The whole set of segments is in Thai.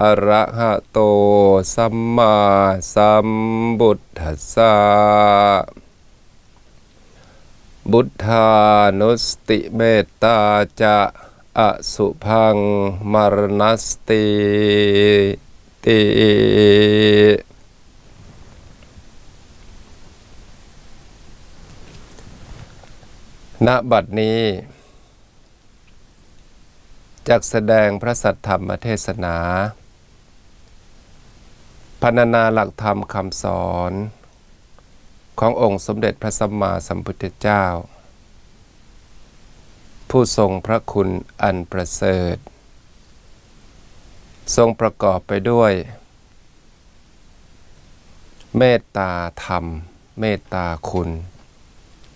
อะระหะโต สัมมาสัมพุทธัสสะบุทธานุสติเมตตาจะอสุพังมรณสติติณบัดนี้จักแสดงพระสัทธรรมเทศนา พรรณนาหลักธรรมคำสอน ขององค์สมเด็จพระสัมมาสัมพุทธเจ้า ผู้ทรงพระคุณอันประเสริฐ ทรงประกอบไปด้วย เมตตาธรรม เมตตาคุณ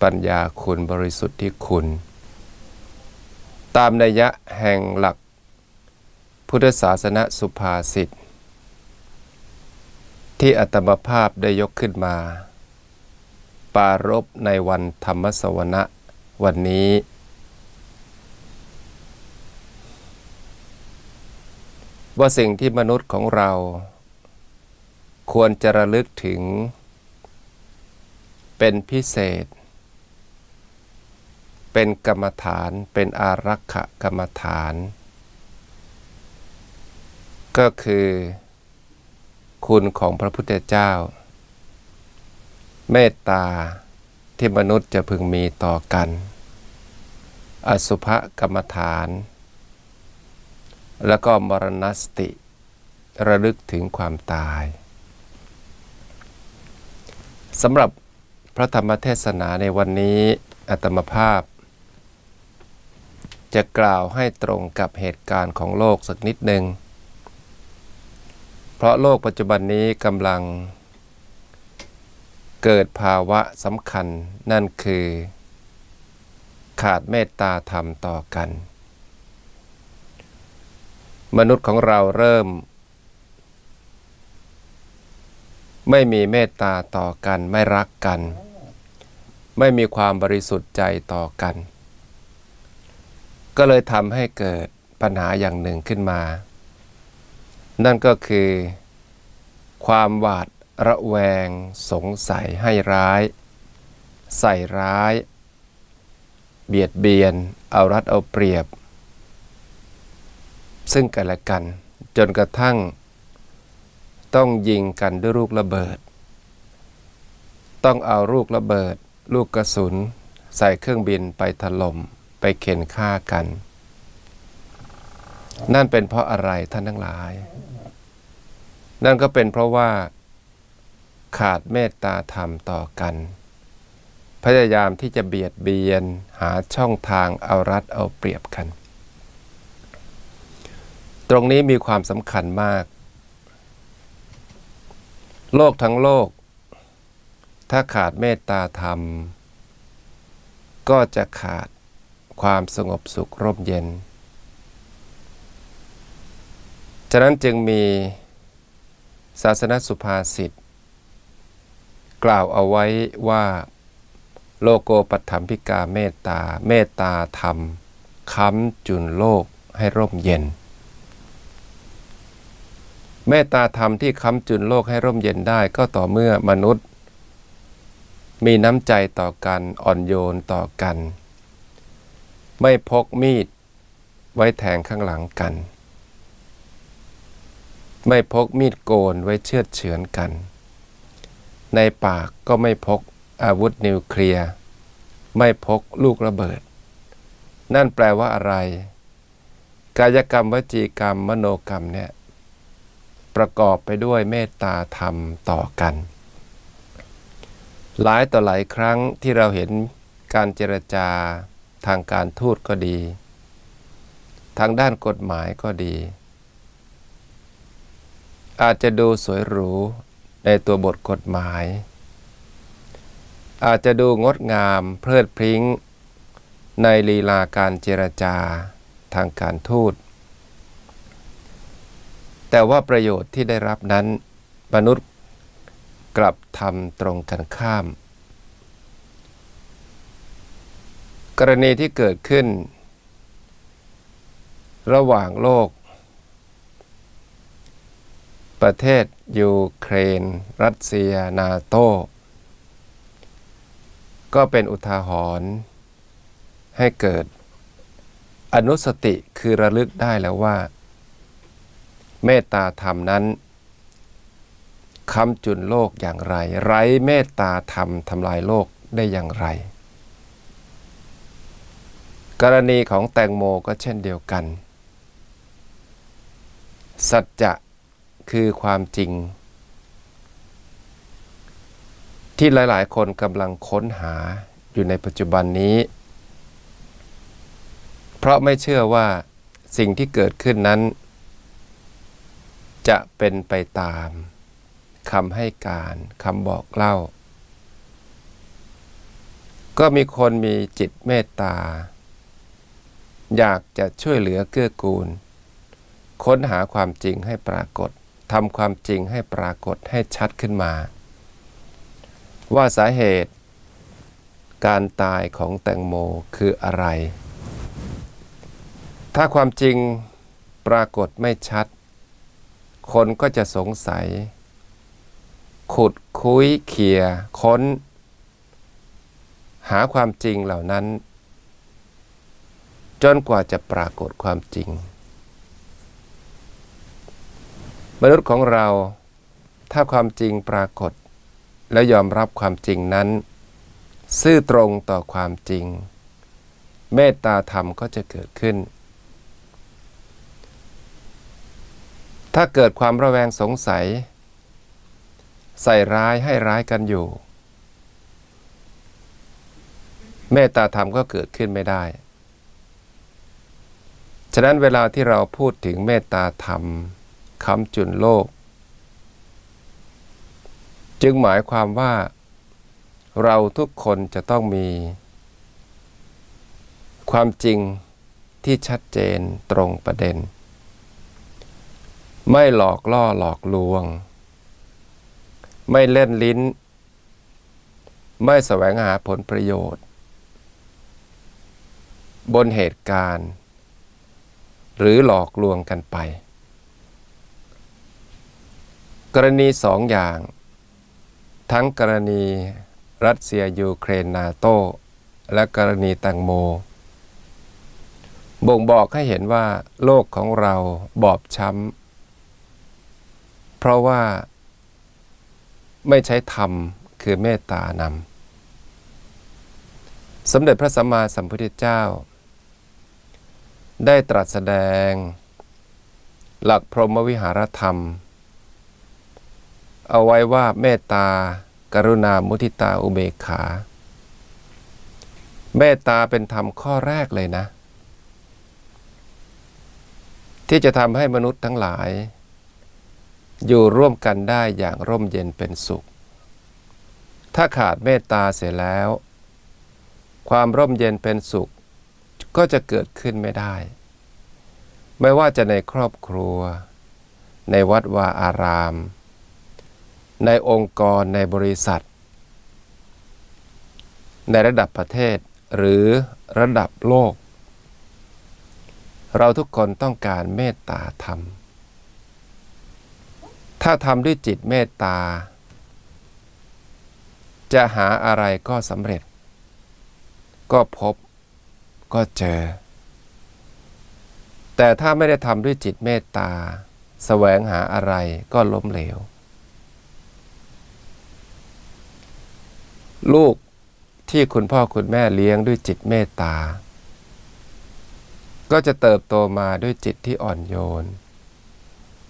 ปัญญาคุณบริสุทธิ์ที่คุณ ตามนัยยะแห่งหลักพุทธศาสนสุภาษิต ที่อัตมภาพได้ยกขึ้นมา ปารบในวันธรรมสวนะวันนี้ ว่าสิ่งที่มนุษย์ของเรา ควรจะระลึกถึง เป็นพิเศษ เป็นกรรมฐานเป็นอารักขกรรมฐาน ก็คือ คุณของพระพุทธเจ้า เมตตาที่มนุษย์จะพึงมีต่อกัน อสุภกรรมฐาน แล้วก็มรณสติ ระลึกถึงความตายสำหรับพระธรรมเทศนาในวันนี้อัตมภาพ จะกล่าวให้ตรงกับเหตุการณ์ของโลกสักนิดหนึ่ง เพราะโลกปัจจุบันนี้กำลัง เกิดภาวะสำคัญนั่นคือ ขาดเมตตาธรรมต่อกัน มนุษย์ของเราเริ่ม ไม่มีเมตตาต่อกันไม่รักกัน ไม่มีความบริสุทธิ์ใจต่อกัน ก็เลยทำให้เกิดปัญหาอย่างหนึ่งขึ้นมา นั่นก็คือ ความหวาดระแวงสงสัยให้ร้าย ใส่ร้าย เบียดเบียน เอารัดเอาเปรียบ ซึ่งกันและกัน จนกระทั่ง ต้องยิงกันด้วยลูกระเบิด ต้องเอาลูกระเบิด ลูกกระสุน ใส่เครื่องบินไปถล่มไปเข็นฆ่ากัน นั่นเป็นเพราะอะไรท่านทั้งหลาย นั่นก็เป็นเพราะว่าขาดเมตตาธรรมต่อกัน พยายามที่จะเบียดเบียนหาช่องทางเอารัดเอาเปรียบกัน ตรงนี้มีความสำคัญมาก โลกทั้งโลก ถ้าขาดเมตตาธรรม ก็จะขาดความสงบสุขร่มเย็น ฉะนั้นจึงมี ศาสนสุภาษิตกล่าวเอาไว้ว่า โลโกปัฏฐมพิกาเมตตา เมตตาธรรม ค้ำจุนโลกให้ร่มเย็น เมตตาธรรมที่ค้ำจุนโลกให้ร่มเย็นได้ก็ต่อเมื่อมนุษย์ มีน้ำใจต่อกันอ่อนโยนต่อกัน ไม่พกมีดไว้แทงข้างหลังกัน ไม่พกมีดโกนไว้เชือดเฉือนกัน ในปากก็ไม่พกอาวุธนิวเคลียร์ ไม่พกลูกระเบิด นั่นแปลว่าอะไร กายกรรมวจีกรรมมโนกรรมเนี่ยประกอบไปด้วยเมตตาธรรมต่อกัน หลายต่อหลายครั้งที่เราเห็นการเจรจาทางการทูตก็ดี ทางด้านกฎหมายก็ดี อาจจะดูสวยหรูในตัวบทกฎหมาย อาจจะดูงดงามเพลิดพริ้ง ในลีลาการเจรจาทางการทูต แต่ว่าประโยชน์ที่ได้รับนั้น มนุษย์กลับทำตรงกันข้าม กรณีที่เกิดขึ้น ระหว่างโลก ประเทศยูเครน รัสเซีย นาโตก็เป็นอุทาหรณ์ให้เกิดอนุสติคือระลึกได้แล้วว่า เมตตาธรรมนั้นคำจุนโลกอย่างไร ไร้เมตตาธรรมทำลายโลกได้อย่างไร กรณีของแตงโมก็เช่นเดียวกัน สัจจะ คือความจริง ที่หลาย ๆ คนกำลังค้นหาอยู่ในปัจจุบันนี้ เพราะไม่เชื่อว่าสิ่งที่เกิดขึ้นนั้น จะเป็นไปตามคำให้การคำบอกเล่า ก็มีคนมีจิตเมตตา อยากจะช่วยเหลือเกื้อกูล ค้นหาความจริงให้ปรากฏ ทำความจริงให้ปรากฏให้ชัดขึ้นมา ว่าสาเหตุ การตายของแตงโมคืออะไร ถ้าความจริงปรากฏไม่ชัด คนก็จะสงสัย ขุดคุยเขี่ยค้น หาความจริงเหล่านั้น จนกว่าจะปรากฏความจริง มนุษย์ของเรา ถ้าความจริงปรากฏ และยอมรับความจริงนั้น ซื่อตรงต่อความจริง เมตตาธรรมก็จะเกิดขึ้น ถ้าเกิดความระแวงสงสัย ใส่ร้ายให้ร้ายกันอยู่ เมตตาธรรมก็เกิดขึ้นไม่ได้ฉะนั้นเวลาที่เราพูดถึงเมตตาธรรม คำจุนโลก จึงหมายความว่า เราทุกคนจะต้องมี ความจริงที่ชัดเจนตรงประเด็น ไม่หลอกล่อหลอกลวง ไม่เล่นลิ้น ไม่แสวงหาผลประโยชน์ บนเหตุการณ์ หรือหลอกลวงกันไป กรณีสองอย่าง ทั้งกรณีรัสเซียยูเครนนาโต และกรณีแตงโม บ่งบอกให้เห็นว่าโลกของเราบอบช้ำ เพราะว่าไม่ใช้ธรรมคือเมตตานำ สมเด็จพระสัมมาสัมพุทธเจ้า ได้ตรัสแสดง หลักพรหมวิหารธรรม เอาไว้ว่าเมตตา กรุณามุทิตาอุเบกขา เมตตาเป็นธรรมข้อแรกเลยนะ ที่จะทำให้มนุษย์ทั้งหลาย อยู่ร่วมกันได้อย่างร่มเย็นเป็นสุข ถ้าขาดเมตตาเสียแล้ว ความร่มเย็นเป็นสุข ก็จะเกิดขึ้นไม่ได้ ไม่ว่าจะในครอบครัว ในวัดวาอาราม ในองค์กรในบริษัท ในระดับประเทศหรือระดับโลก เราทุกคนต้องการเมตตาธรรม ถ้าทำด้วยจิตเมตตา จะหาอะไรก็สำเร็จ ก็พบก็เจอ แต่ถ้าไม่ได้ทำด้วยจิตเมตตา แสวงหาอะไรก็ล้มเหลว ลูกที่คุณพ่อคุณแม่เลี้ยงด้วยจิตเมตตา ก็จะเติบโตมาด้วยจิตที่อ่อนโยน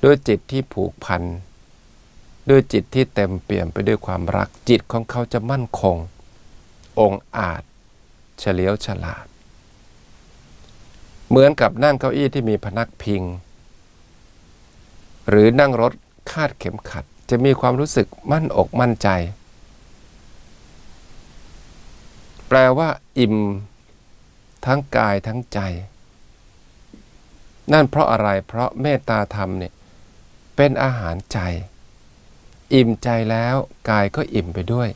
ด้วยจิตที่ผูกพัน ด้วยจิตที่เต็มเปี่ยมไปด้วยความรัก จิตของเขาจะมั่นคง องอาจ เฉลียวฉลาด เหมือนกับนั่งเก้าอี้ที่มีพนักพิง หรือนั่งรถคาดเข็มขัด จะมีความรู้สึกมั่นอกมั่นใจ แปลว่า อิ่ม ทั้งกายทั้งใจ นั่นเพราะอะไรเพราะเมตตาธรรมเนี่ยเป็นอาหารใจ อิ่มใจแล้วกายก็อิ่มไปด้วย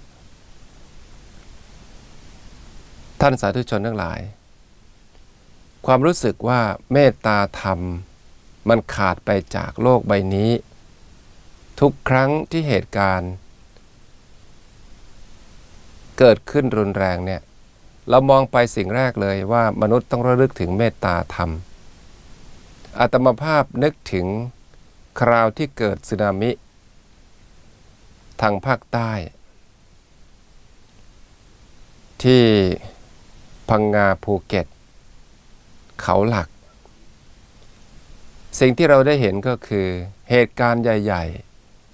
ท่านสาธุชนทั้งหลาย ความรู้สึกว่าเมตตาธรรม มันขาดไปจากโลกใบนี้ ทุกครั้งที่เหตุการณ์ เกิดขึ้นรุนแรงเนี่ยเรามองไปสิ่งแรกเลยว่ามนุษย์ต้องระลึกถึงเมตตาธรรม อาตมาภาพนึกถึงคราวที่เกิดสึนามิ ทางภาคใต้ ที่พังงาภูเก็ต เขาหลัก สิ่งที่เราได้เห็นก็คือเหตุการณ์ใหญ่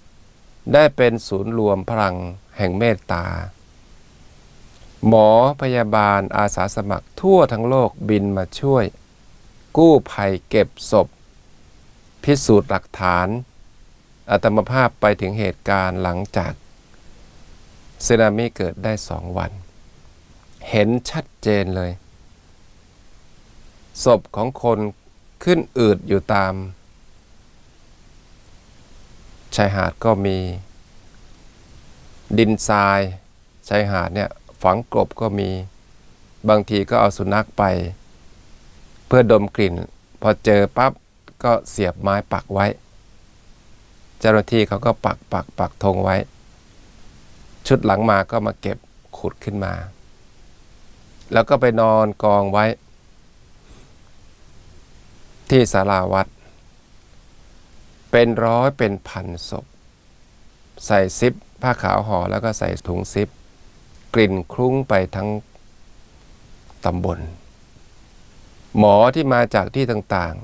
ๆ ได้เป็นศูนย์รวมพลังแห่งเมตตา หมอพยาบาลอาสาสมัครทั่วทั้งโลกบินมาช่วย กู้ภัยเก็บศพ พิสูจน์หลักฐานอาตมภาพไปถึงเหตุการณ์หลังจากสึนามิเกิดได้สองวัน เห็นชัดเจนเลย ศพของคนขึ้นอืดอยู่ตาม ชายหาดก็มี ดินทราย ชายหาดเนี่ย ฝังกลบก็มี บางทีก็เอาสุนัขไป เพื่อดมกลิ่น พอเจอปั๊บก็เสียบไม้ปักไว้ เจ้าหน้าที่เขาก็ปักปักปักธงไว้ ชุดหลังมาก็มาเก็บขุดขึ้นมา แล้วก็ไปนอนกองไว้ ที่ศาลาวัด เป็นร้อยเป็นพันศพ ใส่ซิปผ้าขาวห่อแล้วก็ใส่ถุงซิป กลิ่นคลุ้งไปทั้งตำบล หมอที่มาจากที่ต่าง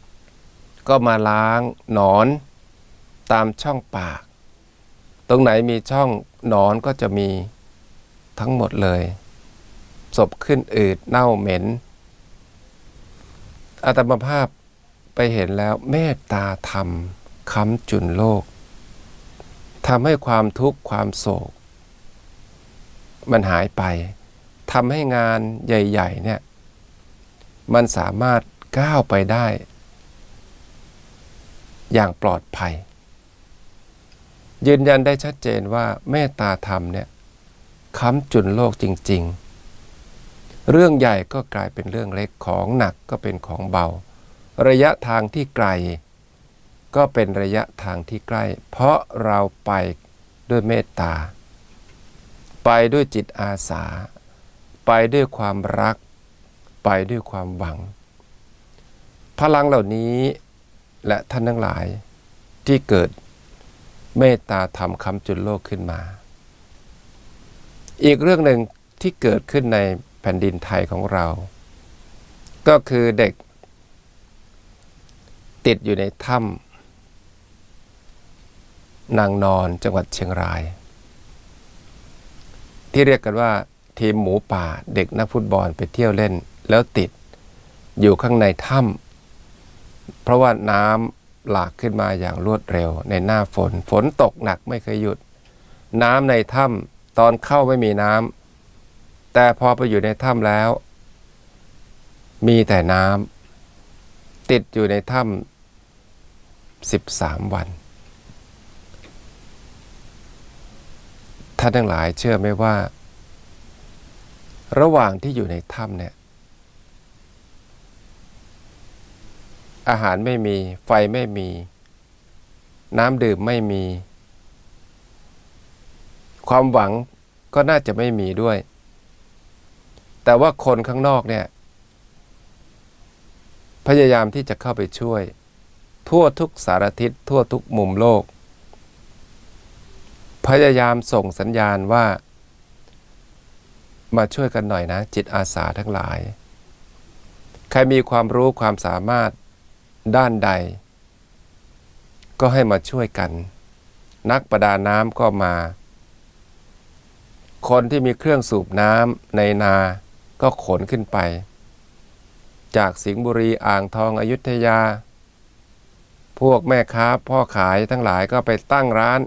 ๆ ก็มาล้างหนอนตามช่องปาก ตรงไหนมีช่องหนอนก็จะมีทั้งหมดเลย ศพขึ้นอืดเน่าเหม็นอาตมาภาพไปเห็นแล้วเมตตาธรรมค้ำจุนโลกทำให้ความทุกข์ความโศก มันหายไปทำให้งานใหญ่ๆเนี่ยมันสามารถก้าวไปได้ อย่างปลอดภัย ยืนยันได้ชัดเจนว่าเมตตาธรรมเนี่ยค้ำจุนโลกจริง ๆ เรื่องใหญ่ก็กลายเป็นเรื่องเล็กของหนักก็เป็นของเบา ระยะทางที่ไกล ก็เป็นระยะทางที่ใกล้ เพราะเราไปด้วยเมตตา ไปด้วยจิตอาสา ไปด้วยความรัก ไปด้วยความหวัง พลังเหล่านี้และท่านทั้งหลายที่เกิดเมตตาธรรมคำจุนโลกขึ้นมา อีกเรื่องหนึ่งที่เกิดขึ้นในแผ่นดินไทยของเรา ก็คือเด็ก ติดอยู่ในถ้ำนางนอนจังหวัดเชียงราย ที่เรียกกันว่าทีมหมูป่าเด็กนักฟุตบอลไปเที่ยวเล่น แล้วติดอยู่ข้างในถ้ำเพราะว่าน้ำหลากขึ้นมาอย่างรวดเร็ว ในหน้าฝนฝนตกหนักไม่เคยหยุด น้ำในถ้ำตอนเข้าไม่มีน้ำแต่พอไปอยู่ในถ้ำแล้ว มีแต่น้ำติดอยู่ในถ้ำสิบสามวัน ท่านทั้งหลายเชื่อไหมว่า ระหว่างที่อยู่ในถ้ำเนี่ย อาหารไม่มี ไฟไม่มี น้ำดื่มไม่มี ความหวังก็น่าจะไม่มีด้วย แต่ว่าคนข้างนอกเนี่ย พยายามที่จะเข้าไปช่วย ทั่วทุกสารทิศทั่วทุกมุมโลก พยายามส่งสัญญาณว่า มาช่วยกันหน่อยนะ จิตอาสาทั้งหลาย ใครมีความรู้ความสามารถด้านใด ก็ให้มาช่วยกัน นักประดาน้ำก็มา คนที่มีเครื่องสูบน้ำในนาก็ขนขึ้นไป จากสิงห์บุรีอ่างทองอยุธยา พวกแม่ค้าพ่อขายทั้งหลายก็ไปตั้งร้าน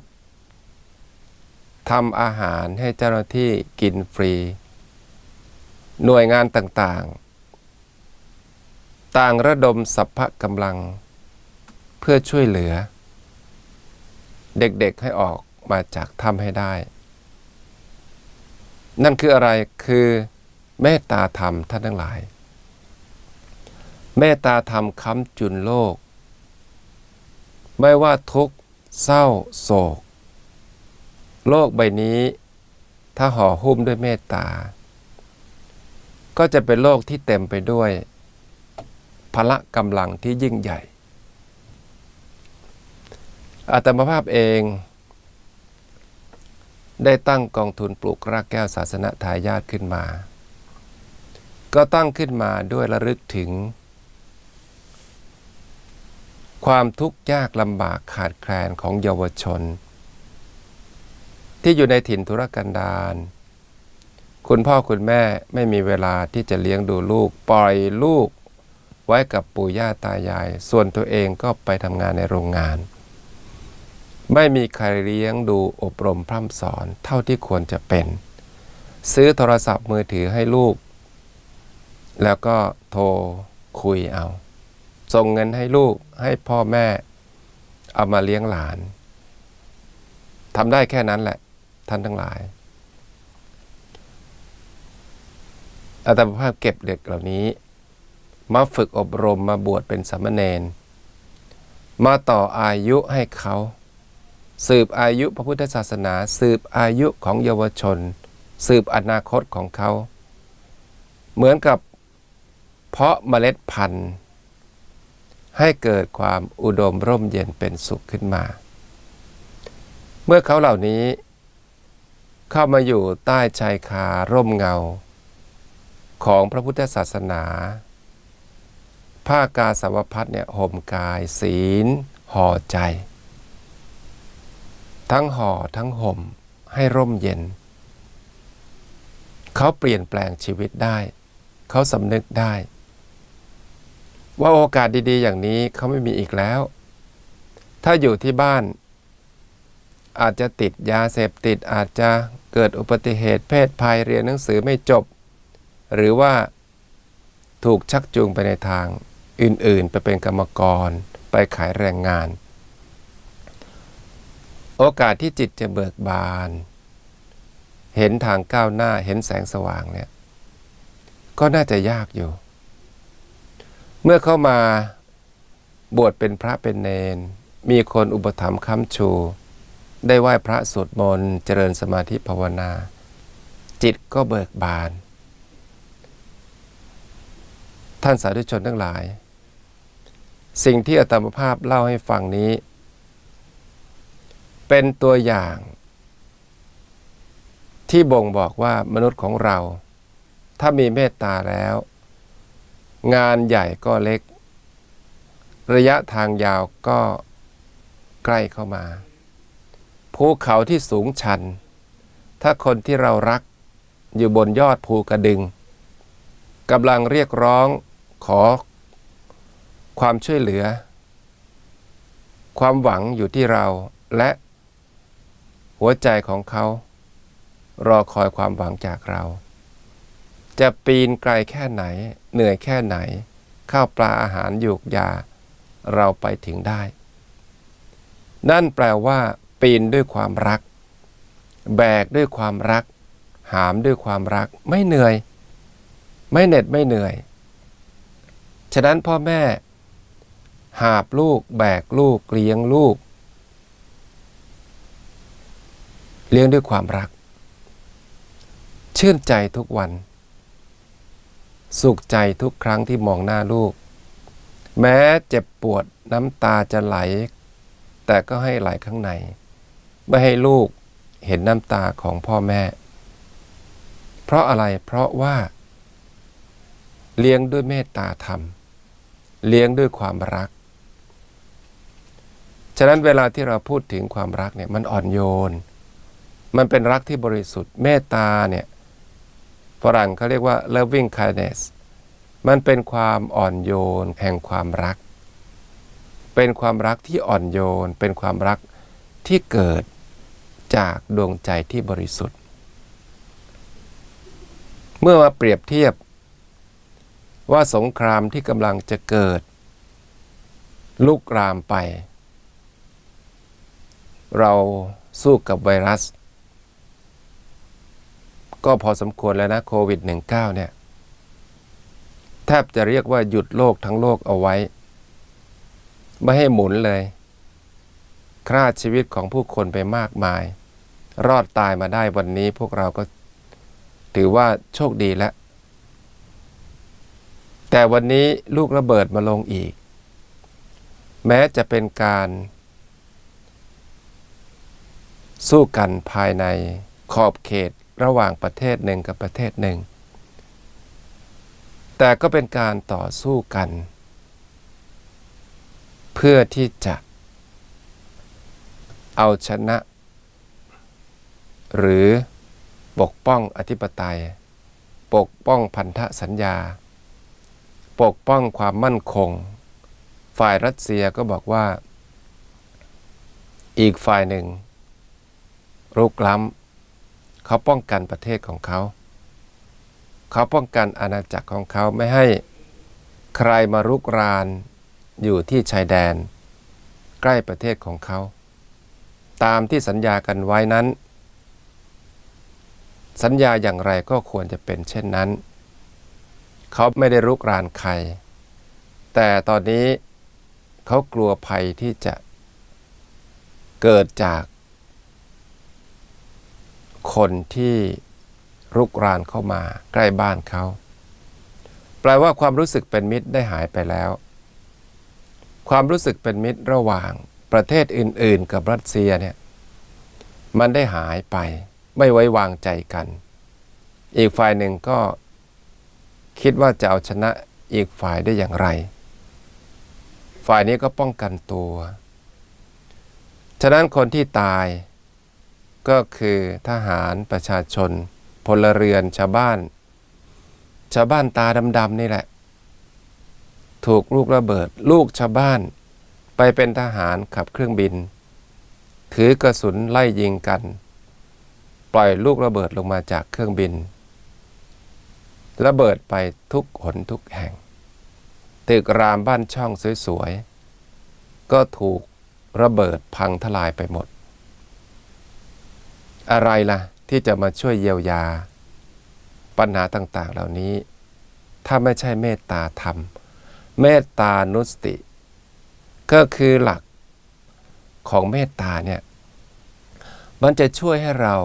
ทำอาหารให้เจ้าหน้าที่กินฟรี หน่วยงานต่างๆ ต่างระดมสัพพะกำลัง เพื่อช่วยเหลือ เด็กๆให้ออกมาจากถ้ำให้ได้ นั่นคืออะไรคือเมตตาธรรมท่านทั้งหลาย เมตตาธรรมค้ำจุนโลก ไม่ว่าทุกข์เศร้าโศก โลกใบนี้ ถ้าห่อหุ้มด้วยเมตตา ก็จะเป็นโลกที่เต็มไปด้วยพละกำลังที่ยิ่งใหญ่อาตมาภาพเอง ได้ตั้งกองทุนปลูกรากแก้วศาสนาทายาทขึ้นมา ก็ตั้งขึ้นมาด้วยระลึกถึง ความทุกข์ยากลำบากขาดแคลนของเยาวชน ที่อยู่ในถิ่นธุรกันดารคุณพ่อคุณแม่ไม่มีเวลาที่จะเลี้ยงดูลูก ปล่อยลูกไว้กับปู่ย่าตายาย ส่วนตัวเองก็ไปทำงานในโรงงาน ไม่มีใครเลี้ยงดูอบรมพร่ำสอนเท่าที่ควรจะเป็น ซื้อโทรศัพท์มือถือให้ลูก แล้วก็โทรคุยเอา ส่งเงินให้ลูกให้พ่อแม่ เอามาเลี้ยงหลานทำได้แค่นั้นแหละ ท่านทั้งหลายอาตมาภาพเก็บเด็กเหล่านี้ มาฝึกอบรมมาบวชเป็นสามเณรมาต่ออายุให้เขา สืบอายุพระพุทธศาสนา สืบอายุของเยาวชน สืบอนาคตของเขา เหมือนกับเพาะเมล็ดพันธุ์ ให้เกิดความอุดมร่มเย็นเป็นสุขขึ้นมา เมื่อเขาเหล่านี้ เข้ามาอยู่ใต้ชายคาร่มเงา ของพระพุทธศาสนา ผ้ากาสาวพัดเนี่ยห่มกายศีล ห่อใจ ทั้งห่อทั้งห่มให้ร่มเย็น เขาเปลี่ยนแปลงชีวิตได้ เขาสำนึกได้ ว่าโอกาสดีๆ อย่างนี้เขาไม่มีอีกแล้ว ถ้าอยู่ที่บ้าน อาจจะติดยาเสพติดอาจจะเกิดอุบัติเหตุเพศภัยเรียนหนังสือไม่จบ หรือว่าถูกชักจูงไปในทางอื่นๆ ไปเป็นกรรมกร ไปขายแรงงาน โอกาสที่จิตจะเบิกบาน เห็นทางก้าวหน้าเห็นแสงสว่างเนี่ยก็น่าจะยากอยู่ เมื่อเข้ามาบวชเป็นพระเป็นเนน มีคนอุปถัมภ์ค้ำชู ได้ไหว้พระสวดมนต์เจริญสมาธิภาวนา จิตก็เบิกบาน ท่านสาธุชนทั้งหลาย สิ่งที่อาตมาภาพเล่าให้ฟังนี้ เป็นตัวอย่าง ที่บ่งบอกว่ามนุษย์ของเรา ถ้ามีเมตตาแล้ว งานใหญ่ก็เล็ก ระยะทางยาวก็ใกล้เข้ามา ภูเขาที่สูงชัน ถ้าคนที่เรารักอยู่บนยอดภูกระดึงกำลังเรียกร้องขอ ความช่วยเหลือ ความหวังอยู่ที่เราและหัวใจของเขา รอคอยความหวังจากเรา จะปีนไกลแค่ไหน เหนื่อยแค่ไหน ข้าวปลาอาหารยูกยา เราไปถึงได้ นั่นแปลว่า ปีนด้วยความรัก แบกด้วยความรัก หามด้วยความรัก ไม่เหนื่อย ไม่เหน็ดไม่เหนื่อย ฉะนั้นพ่อแม่ หาบลูก แบกลูกเลี้ยงลูก เลี้ยงด้วยความรัก ชื่นใจทุกวัน สุขใจทุกครั้งที่มองหน้าลูก แม้เจ็บปวดน้ำตาจะไหลแต่ก็ให้ไหลข้างใน ไม่ให้ลูกเห็นน้ำตาของพ่อแม่ เพราะอะไรเพราะว่า เลี้ยงด้วยเมตตาธรรม เลี้ยงด้วยความรัก ฉะนั้นเวลาที่เราพูดถึงความรักเนี่ยมันอ่อนโยน มันเป็นรักที่บริสุทธิ์ เมตตาเนี่ยฝรั่งเขาเรียกว่า loving kindness มันเป็นความอ่อนโยนแห่งความรัก เป็นความรักที่อ่อนโยน เป็นความรักที่เกิด จากดวงใจที่บริสุทธิ์ เมื่อมาเปรียบเทียบว่าสงครามที่กำลังจะเกิด ลุกรามไป เราสู้กับไวรัส ก็พอสมควรแล้วนะโควิด -19 เนี่ย แทบจะเรียกว่าหยุดโลกทั้งโลกเอาไว้ ไม่ให้หมุนเลย ฆ่าชีวิตของผู้คนไปมากมาย รอดตายมาได้วันนี้พวกเราก็ถือว่าโชคดีแล้ว แต่วันนี้ลูกระเบิดมาลงอีก แม้จะเป็นการ สู้กันภายในขอบเขตระหว่างประเทศหนึ่งกับประเทศหนึ่ง แต่ก็เป็นการต่อสู้กัน เพื่อที่จะเอาชนะ หรือปกป้องอธิปไตย ปกป้องพันธสัญญา ปกป้องความมั่นคง ฝ่ายรัสเซียก็บอกว่า อีกฝ่ายหนึ่งรุกล้ำเขาป้องกันประเทศของเขา เขาป้องกันอาณาจักรของเขาไม่ให้ใครมารุกรานอยู่ที่ชายแดน ใกล้ประเทศของเขา ตามที่สัญญากันไว้นั้น สัญญาอย่างไรก็ควรจะเป็นเช่นนั้น เขาไม่ได้รุกรานใคร แต่ตอนนี้เขากลัวภัยที่จะเกิดจากคนที่รุกรานเข้ามาใกล้บ้านเขา แปลว่าความรู้สึกเป็นมิตรได้หายไปแล้ว ความรู้สึกเป็นมิตรระหว่างประเทศอื่น ๆ กับรัสเซียเนี่ย มันได้หายไป ไม่ไว้วางใจกัน อีกฝ่ายหนึ่งก็คิดว่าจะเอาชนะอีกฝ่ายได้อย่างไร ฝ่ายนี้ก็ป้องกันตัว ฉะนั้นคนที่ตายก็คือทหารประชาชน พลเรือนชาวบ้าน ชาวบ้านตาดำๆนี่แหละ ถูกลูกระเบิด ลูกชาวบ้าน ไปเป็นทหารขับเครื่องบิน ถือกระสุนไล่ยิงกัน ปล่อยลูกระเบิดลงมาจากเครื่องบิน ระเบิดไปทุกหนทุกแห่ง ตึกรามบ้านช่องสวยๆ ก็ถูกระเบิดพังทลายไปหมด อะไรล่ะ ที่จะมาช่วยเยียวยา ปัญหาต่างๆเหล่านี้ ถ้าไม่ใช่เมตตาธรรม เมตตานุสติ ก็คือหลักของเมตตาเนี่ยมันจะช่วยให้เรา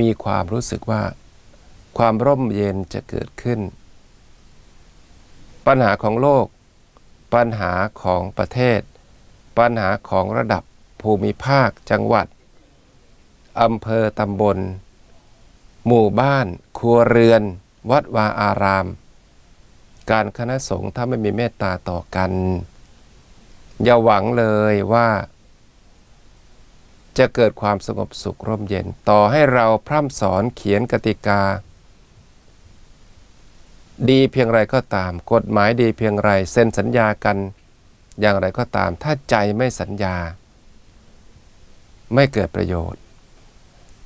มีความรู้สึกว่า ความร่มเย็นจะเกิดขึ้น ปัญหาของโลก ปัญหาของประเทศ ปัญหาของระดับภูมิภาคจังหวัดอำเภอตำบล หมู่บ้าน ครัวเรือน วัดวาอาราม การคณะสงฆ์ถ้าไม่มีเมตตาต่อกัน อย่าหวังเลยว่า จะเกิดความสงบสุขร่มเย็น ต่อให้เราพร่ำสอนเขียนกติกา ดีเพียงไรก็ตาม กฎหมายดีเพียงไรเซ็นสัญญากัน อย่างไรก็ตาม ถ้าใจไม่สัญญา ไม่เกิดประโยชน์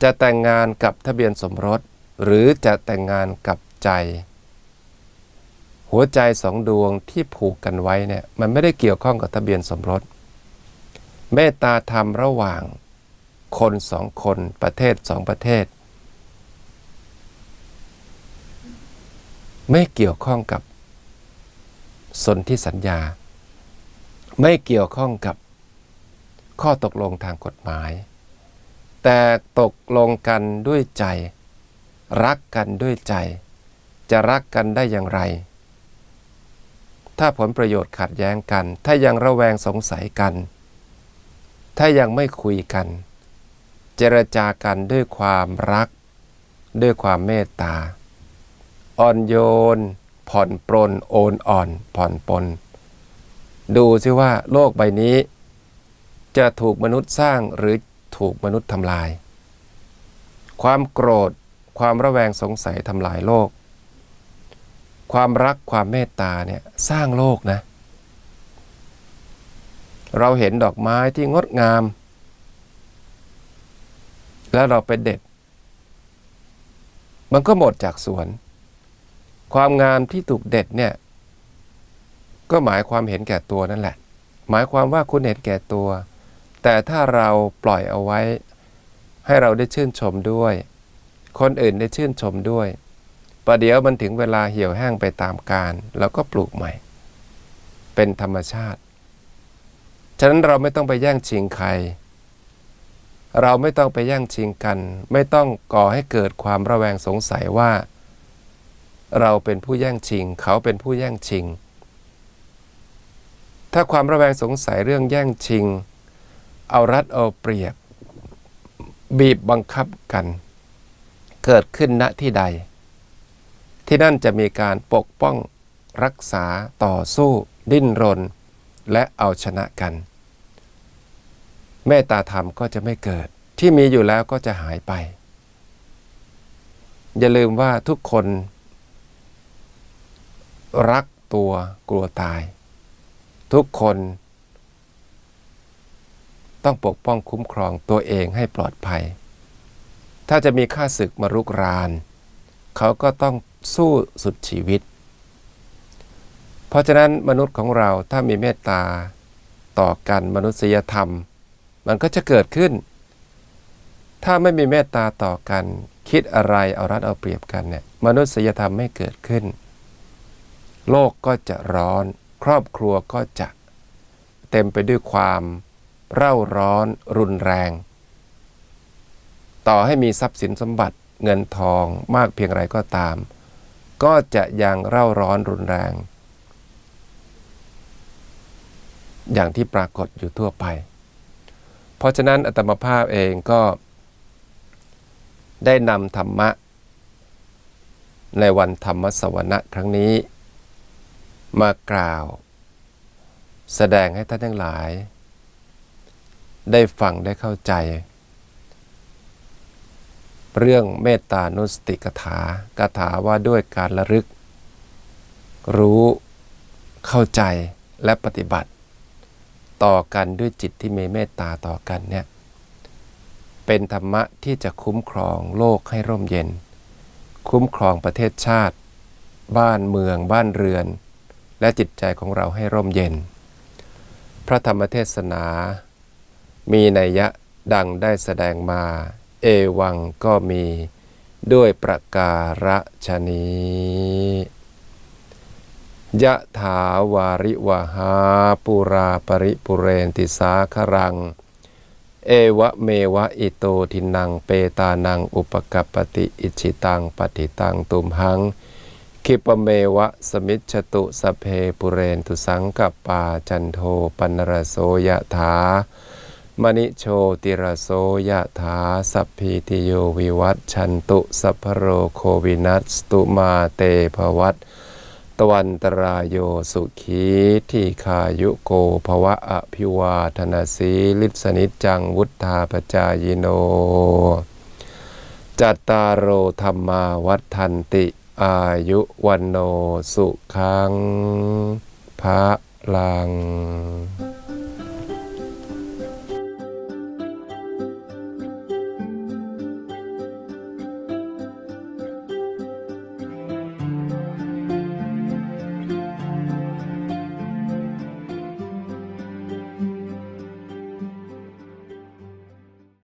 จะแต่งงานกับทะเบียนสมรส หรือจะแต่งงานกับใจ หัวใจสองดวงที่ผูกกันไว้เนี่ยมันไม่ได้เกี่ยวข้องกับทะเบียนสมรสเมตตาธรรมระหว่าง คนสองคน ประเทศสองประเทศ ไม่เกี่ยวข้องกับสนธิสัญญา ไม่เกี่ยวข้องกับข้อตกลงทางกฎหมาย แต่ตกลงกันด้วยใจ รักกันด้วยใจ จะรักกันได้อย่างไร ถ้าผลประโยชน์ขัดแย้งกัน ถ้ายังระแวงสงสัยกัน ถ้ายังไม่คุยกัน เจรจากันด้วยความรัก ด้วยความเมตตา อ่อนโยน ผ่อนปรนโอนอ่อน ผ่อนปลนดูซิว่าโลกใบนี้ จะถูกมนุษย์สร้างหรือถูกมนุษย์ทำลาย ความโกรธ ความระแวงสงสัยทำลายโลก ความรักความเมตตาเนี่ยสร้างโลกนะ เราเห็นดอกไม้ที่งดงาม แล้วเราไปเด็ด มันก็หมดจากสวน ความงามที่ถูกเด็ดเนี่ย ก็หมายความเห็นแก่ตัวนั่นแหละ หมายความว่าคุณเห็นแก่ตัว แต่ถ้าเราปล่อยเอาไว้ ให้เราได้ชื่นชมด้วย คนอื่นได้ชื่นชมด้วยประเดี๋ยวมันถึงเวลาเหี่ยวแห้งไปตามกาลเราก็ปลูกใหม่ เป็นธรรมชาติ ฉะนั้นเราไม่ต้องไปแย่งชิงใคร เราไม่ต้องไปแย่งชิงกัน ไม่ต้องก่อให้เกิดความระแวงสงสัยว่า เราเป็นผู้แย่งชิง เขาเป็นผู้แย่งชิง ถ้าความระแวงสงสัยเรื่องแย่งชิง เอารัดเอาเปรียบ บีบบังคับกัน เกิดขึ้นณที่ใด ที่นั่นจะมีการปกป้อง รักษาต่อสู้ ดิ้นรน และเอาชนะกัน เมตตาธรรมก็จะไม่เกิด ที่มีอยู่แล้วก็จะหายไป อย่าลืมว่าทุกคน รักตัวกลัวตาย ทุกคน ต้องปกป้องคุ้มครองตัวเองให้ปลอดภัย ถ้าจะมีข้าศึกมารุกราน เขาก็ต้องสู้สุดชีวิต เพราะฉะนั้นมนุษย์ของเราถ้ามีเมตตาต่อกันมนุษยธรรม มันก็จะเกิดขึ้น ถ้าไม่มีเมตตาต่อกัน คิดอะไรเอารัดเอาเปรียบกันเนี่ยมนุษยธรรมไม่เกิดขึ้น โลกก็จะร้อน ครอบครัวก็จะ เต็มไปด้วยความเร่าร้อนรุนแรง ต่อให้มีทรัพย์สินสมบัติเงินทองมากเพียงไรก็ตาม ก็จะยังเร่าร้อนรุนแรง อย่างที่ปรากฏอยู่ทั่วไป เพราะฉะนั้นอัตมภาพเองก็ได้นำธรรมะ ในวันธรรมสวนะครั้งนี้ มากล่าว แสดงให้ท่านทั้งหลาย ได้ฟังได้เข้าใจ เรื่องเมตตานุสติกถา กถาว่าด้วยการระลึก รู้เข้าใจและปฏิบัติ ต่อกันด้วยจิตที่มีเมตตาต่อกันเนี่ยเป็นธรรมะที่จะคุ้มครองโลกให้ร่มเย็น คุ้มครองประเทศชาติ บ้านเมือง บ้านเรือน และจิตใจของเราให้ร่มเย็น พระธรรมเทศนา มีนัยยะดังได้แสดงมา เอวังก็มีด้วยประการฉนี้ ยะถาวาริวหาปุราปริปุเรนติสาครัง เอวะเมวะอิโตทินังเปตานังอุปกัปติอิชิตังปฏิตังตุมหัง คิปเมวะสมิจฉตุสเพปุเรนตุสังกัปปาจันโทปนรโสยะถามณิโชติรโสยะถาสัพพิติโยวิวัตชันตุสัพพโรโควินัสตุมาเตภวัต วันตรายโยสุขีที่คายุโกภวะอภิวาธนาสีลิสนิจจังวุธาปจายโน จัตตารโอธรรมาวัฏทันติอายุวันโนสุขังพระลัง